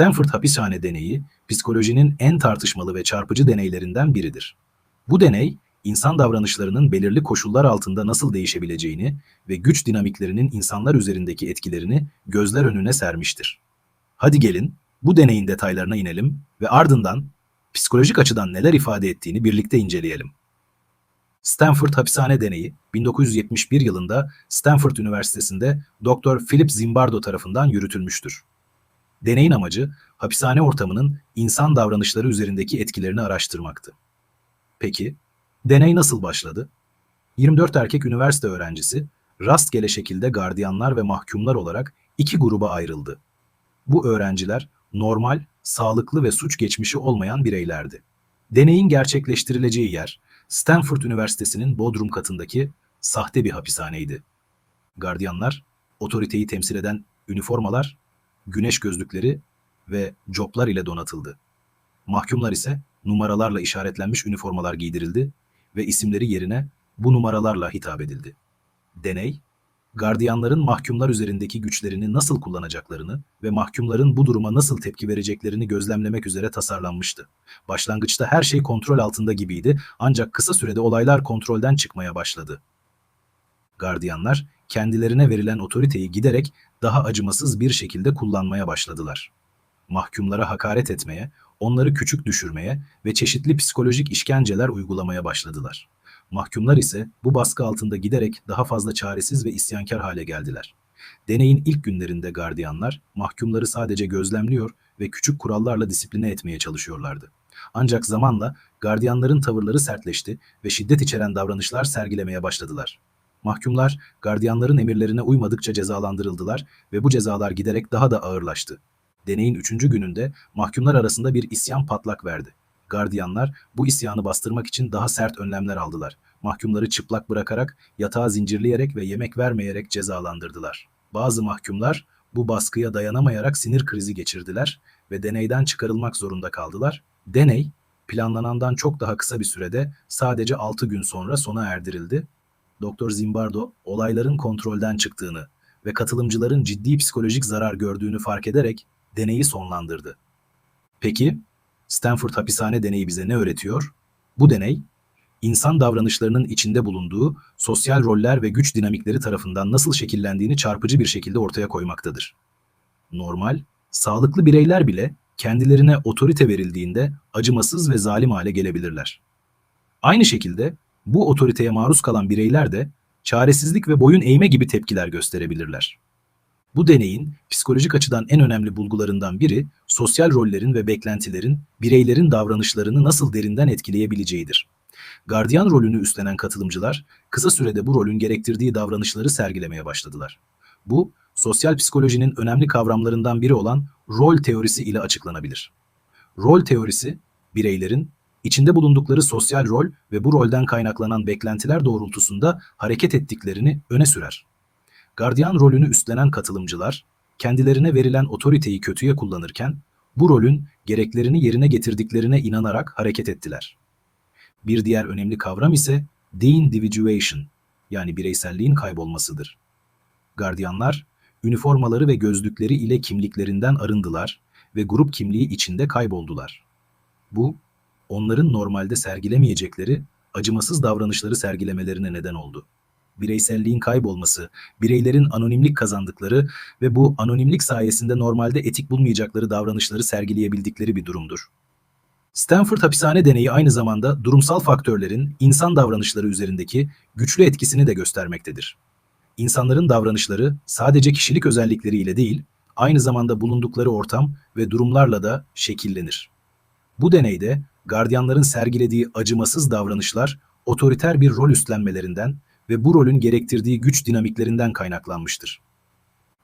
Stanford hapishane deneyi, psikolojinin en tartışmalı ve çarpıcı deneylerinden biridir. Bu deney, insan davranışlarının belirli koşullar altında nasıl değişebileceğini ve güç dinamiklerinin insanlar üzerindeki etkilerini gözler önüne sermiştir. Hadi gelin, bu deneyin detaylarına inelim ve ardından psikolojik açıdan neler ifade ettiğini birlikte inceleyelim. Stanford Hapishane Deneyi 1971 yılında Stanford Üniversitesi'nde Dr. Philip Zimbardo tarafından yürütülmüştür. Deneyin amacı hapishane ortamının insan davranışları üzerindeki etkilerini araştırmaktı. Peki, deney nasıl başladı? 24 erkek üniversite öğrencisi rastgele şekilde gardiyanlar ve mahkumlar olarak iki gruba ayrıldı. Bu öğrenciler normal, sağlıklı ve suç geçmişi olmayan bireylerdi. Deneyin gerçekleştirileceği yer Stanford Üniversitesi'nin bodrum katındaki sahte bir hapishaneydi. Gardiyanlar, otoriteyi temsil eden üniformalar, güneş gözlükleri ve coplar ile donatıldı. Mahkumlar ise numaralarla işaretlenmiş üniformalar giydirildi ve isimleri yerine bu numaralarla hitap edildi. Deney, gardiyanların mahkumlar üzerindeki güçlerini nasıl kullanacaklarını ve mahkumların bu duruma nasıl tepki vereceklerini gözlemlemek üzere tasarlanmıştı. Başlangıçta her şey kontrol altında gibiydi ancak kısa sürede olaylar kontrolden çıkmaya başladı. Gardiyanlar kendilerine verilen otoriteyi giderek daha acımasız bir şekilde kullanmaya başladılar. Mahkumlara hakaret etmeye, onları küçük düşürmeye ve çeşitli psikolojik işkenceler uygulamaya başladılar. Mahkumlar ise bu baskı altında giderek daha fazla çaresiz ve isyankar hale geldiler. Deneyin ilk günlerinde gardiyanlar mahkumları sadece gözlemliyor ve küçük kurallarla disipline etmeye çalışıyorlardı. Ancak zamanla gardiyanların tavırları sertleşti ve şiddet içeren davranışlar sergilemeye başladılar. Mahkumlar gardiyanların emirlerine uymadıkça cezalandırıldılar ve bu cezalar giderek daha da ağırlaştı. Deneyin üçüncü gününde mahkumlar arasında bir isyan patlak verdi. Gardiyanlar bu isyanı bastırmak için daha sert önlemler aldılar. Mahkumları çıplak bırakarak, yatağa zincirleyerek ve yemek vermeyerek cezalandırdılar. Bazı mahkumlar bu baskıya dayanamayarak sinir krizi geçirdiler ve deneyden çıkarılmak zorunda kaldılar. Deney, planlanandan çok daha kısa bir sürede sadece 6 gün sonra sona erdirildi. Dr. Zimbardo olayların kontrolden çıktığını ve katılımcıların ciddi psikolojik zarar gördüğünü fark ederek deneyi sonlandırdı. Peki, Stanford hapishane deneyi bize ne öğretiyor? Bu deney, insan davranışlarının içinde bulunduğu sosyal roller ve güç dinamikleri tarafından nasıl şekillendiğini çarpıcı bir şekilde ortaya koymaktadır. Normal, sağlıklı bireyler bile kendilerine otorite verildiğinde acımasız ve zalim hale gelebilirler. Aynı şekilde bu otoriteye maruz kalan bireyler de çaresizlik ve boyun eğme gibi tepkiler gösterebilirler. Bu deneyin psikolojik açıdan en önemli bulgularından biri sosyal rollerin ve beklentilerin bireylerin davranışlarını nasıl derinden etkileyebileceğidir. Gardiyan rolünü üstlenen katılımcılar kısa sürede bu rolün gerektirdiği davranışları sergilemeye başladılar. Bu sosyal psikolojinin önemli kavramlarından biri olan rol teorisi ile açıklanabilir. Rol teorisi bireylerin içinde bulundukları sosyal rol ve bu rolden kaynaklanan beklentiler doğrultusunda hareket ettiklerini öne sürer. Gardiyan rolünü üstlenen katılımcılar, kendilerine verilen otoriteyi kötüye kullanırken, bu rolün gereklerini yerine getirdiklerine inanarak hareket ettiler. Bir diğer önemli kavram ise de-individuation, yani bireyselliğin kaybolmasıdır. Gardiyanlar, üniformaları ve gözlükleri ile kimliklerinden arındılar ve grup kimliği içinde kayboldular. Bu, onların normalde sergilemeyecekleri acımasız davranışları sergilemelerine neden oldu bireyselliğin kaybolması, bireylerin anonimlik kazandıkları ve bu anonimlik sayesinde normalde etik bulmayacakları davranışları sergileyebildikleri bir durumdur. Stanford hapishane deneyi aynı zamanda durumsal faktörlerin insan davranışları üzerindeki güçlü etkisini de göstermektedir. İnsanların davranışları sadece kişilik özellikleriyle değil, aynı zamanda bulundukları ortam ve durumlarla da şekillenir. Bu deneyde gardiyanların sergilediği acımasız davranışlar otoriter bir rol üstlenmelerinden ve bu rolün gerektirdiği güç dinamiklerinden kaynaklanmıştır.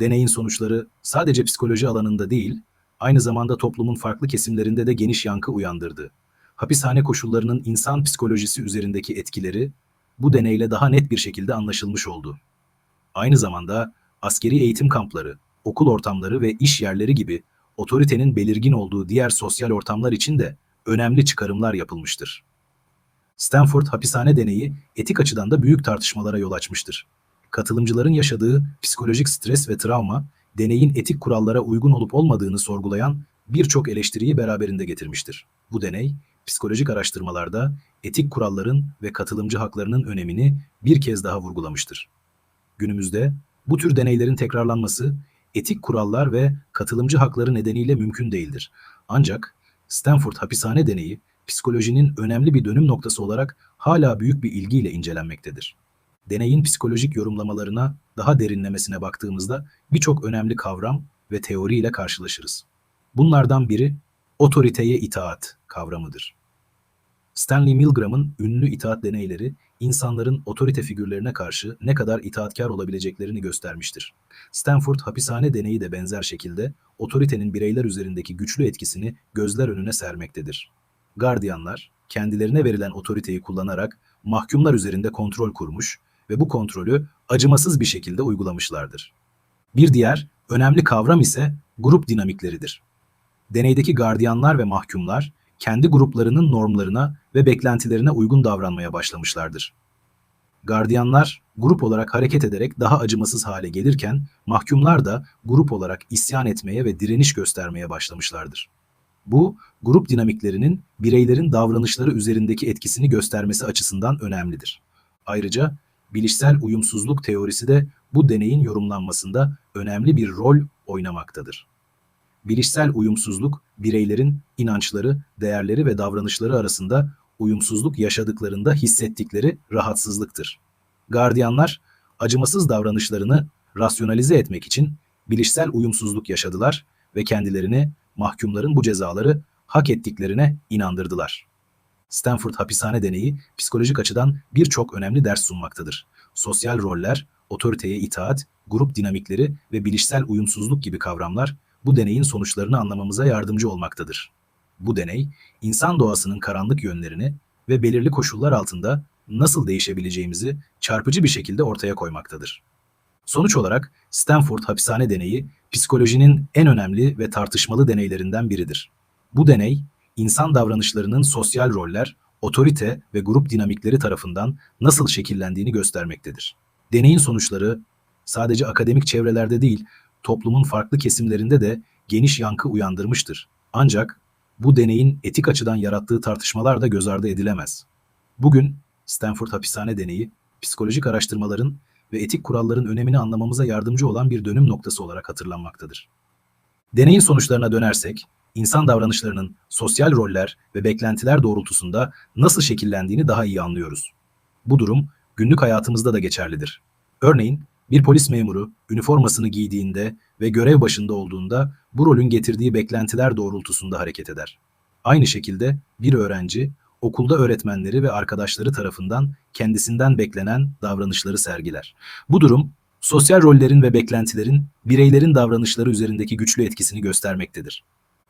Deneyin sonuçları sadece psikoloji alanında değil, aynı zamanda toplumun farklı kesimlerinde de geniş yankı uyandırdı. Hapishane koşullarının insan psikolojisi üzerindeki etkileri bu deneyle daha net bir şekilde anlaşılmış oldu. Aynı zamanda askeri eğitim kampları, okul ortamları ve iş yerleri gibi otoritenin belirgin olduğu diğer sosyal ortamlar için de önemli çıkarımlar yapılmıştır. Stanford hapishane deneyi etik açıdan da büyük tartışmalara yol açmıştır. Katılımcıların yaşadığı psikolojik stres ve travma, deneyin etik kurallara uygun olup olmadığını sorgulayan birçok eleştiriyi beraberinde getirmiştir. Bu deney, psikolojik araştırmalarda etik kuralların ve katılımcı haklarının önemini bir kez daha vurgulamıştır. Günümüzde bu tür deneylerin tekrarlanması etik kurallar ve katılımcı hakları nedeniyle mümkün değildir. Ancak Stanford hapishane deneyi psikolojinin önemli bir dönüm noktası olarak hala büyük bir ilgiyle incelenmektedir. Deneyin psikolojik yorumlamalarına daha derinlemesine baktığımızda birçok önemli kavram ve teoriyle karşılaşırız. Bunlardan biri otoriteye itaat kavramıdır. Stanley Milgram'ın ünlü itaat deneyleri insanların otorite figürlerine karşı ne kadar itaatkar olabileceklerini göstermiştir. Stanford hapishane deneyi de benzer şekilde otoritenin bireyler üzerindeki güçlü etkisini gözler önüne sermektedir. Gardiyanlar kendilerine verilen otoriteyi kullanarak mahkumlar üzerinde kontrol kurmuş ve bu kontrolü acımasız bir şekilde uygulamışlardır. Bir diğer önemli kavram ise grup dinamikleridir. Deneydeki gardiyanlar ve mahkumlar kendi gruplarının normlarına ve beklentilerine uygun davranmaya başlamışlardır. Gardiyanlar grup olarak hareket ederek daha acımasız hale gelirken mahkumlar da grup olarak isyan etmeye ve direniş göstermeye başlamışlardır. Bu grup dinamiklerinin bireylerin davranışları üzerindeki etkisini göstermesi açısından önemlidir. Ayrıca bilişsel uyumsuzluk teorisi de bu deneyin yorumlanmasında önemli bir rol oynamaktadır. Bilişsel uyumsuzluk, bireylerin inançları, değerleri ve davranışları arasında uyumsuzluk yaşadıklarında hissettikleri rahatsızlıktır. Gardiyanlar, acımasız davranışlarını rasyonalize etmek için bilişsel uyumsuzluk yaşadılar ve kendilerini mahkumların bu cezaları hak ettiklerine inandırdılar. Stanford hapishane deneyi psikolojik açıdan birçok önemli ders sunmaktadır. Sosyal roller, otoriteye itaat, grup dinamikleri ve bilişsel uyumsuzluk gibi kavramlar bu deneyin sonuçlarını anlamamıza yardımcı olmaktadır. Bu deney, insan doğasının karanlık yönlerini ve belirli koşullar altında nasıl değişebileceğimizi çarpıcı bir şekilde ortaya koymaktadır. Sonuç olarak Stanford hapishane deneyi psikolojinin en önemli ve tartışmalı deneylerinden biridir. Bu deney, insan davranışlarının sosyal roller, otorite ve grup dinamikleri tarafından nasıl şekillendiğini göstermektedir. Deneyin sonuçları sadece akademik çevrelerde değil, toplumun farklı kesimlerinde de geniş yankı uyandırmıştır. Ancak bu deneyin etik açıdan yarattığı tartışmalar da göz ardı edilemez. Bugün Stanford hapishane deneyi, psikolojik araştırmaların ve etik kuralların önemini anlamamıza yardımcı olan bir dönüm noktası olarak hatırlanmaktadır. Deneyin sonuçlarına dönersek, insan davranışlarının sosyal roller ve beklentiler doğrultusunda nasıl şekillendiğini daha iyi anlıyoruz. Bu durum günlük hayatımızda da geçerlidir. Örneğin bir polis memuru üniformasını giydiğinde ve görev başında olduğunda bu rolün getirdiği beklentiler doğrultusunda hareket eder. Aynı şekilde bir öğrenci okulda öğretmenleri ve arkadaşları tarafından kendisinden beklenen davranışları sergiler. Bu durum sosyal rollerin ve beklentilerin bireylerin davranışları üzerindeki güçlü etkisini göstermektedir.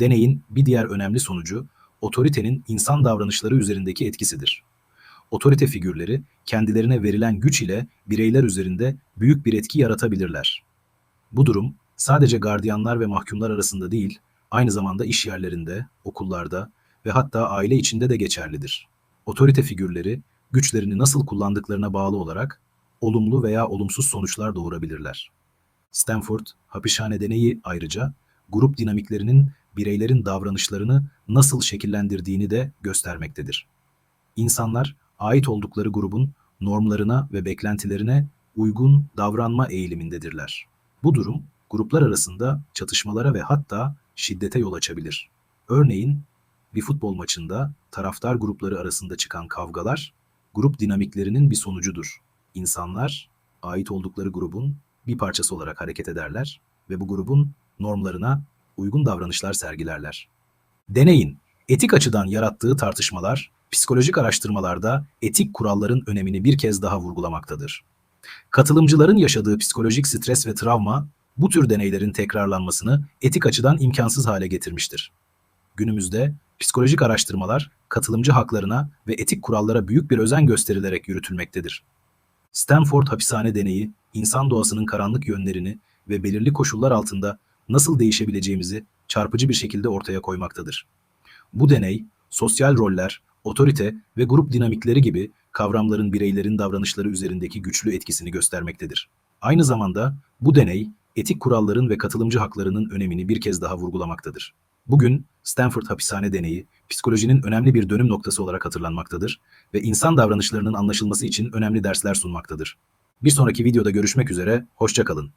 Deneyin bir diğer önemli sonucu otoritenin insan davranışları üzerindeki etkisidir. Otorite figürleri kendilerine verilen güç ile bireyler üzerinde büyük bir etki yaratabilirler. Bu durum sadece gardiyanlar ve mahkumlar arasında değil, aynı zamanda iş yerlerinde, okullarda ve hatta aile içinde de geçerlidir. Otorite figürleri güçlerini nasıl kullandıklarına bağlı olarak olumlu veya olumsuz sonuçlar doğurabilirler. Stanford hapishane deneyi ayrıca grup dinamiklerinin bireylerin davranışlarını nasıl şekillendirdiğini de göstermektedir. İnsanlar ait oldukları grubun normlarına ve beklentilerine uygun davranma eğilimindedirler. Bu durum gruplar arasında çatışmalara ve hatta şiddete yol açabilir. Örneğin bir futbol maçında taraftar grupları arasında çıkan kavgalar grup dinamiklerinin bir sonucudur. İnsanlar ait oldukları grubun bir parçası olarak hareket ederler ve bu grubun normlarına uygun davranışlar sergilerler. Deneyin etik açıdan yarattığı tartışmalar psikolojik araştırmalarda etik kuralların önemini bir kez daha vurgulamaktadır. Katılımcıların yaşadığı psikolojik stres ve travma bu tür deneylerin tekrarlanmasını etik açıdan imkansız hale getirmiştir. Günümüzde psikolojik araştırmalar katılımcı haklarına ve etik kurallara büyük bir özen gösterilerek yürütülmektedir. Stanford hapishane deneyi, insan doğasının karanlık yönlerini ve belirli koşullar altında nasıl değişebileceğimizi çarpıcı bir şekilde ortaya koymaktadır. Bu deney, sosyal roller, otorite ve grup dinamikleri gibi kavramların bireylerin davranışları üzerindeki güçlü etkisini göstermektedir. Aynı zamanda bu deney, etik kuralların ve katılımcı haklarının önemini bir kez daha vurgulamaktadır. Bugün Stanford hapishane deneyi psikolojinin önemli bir dönüm noktası olarak hatırlanmaktadır ve insan davranışlarının anlaşılması için önemli dersler sunmaktadır. Bir sonraki videoda görüşmek üzere, hoşça kalın.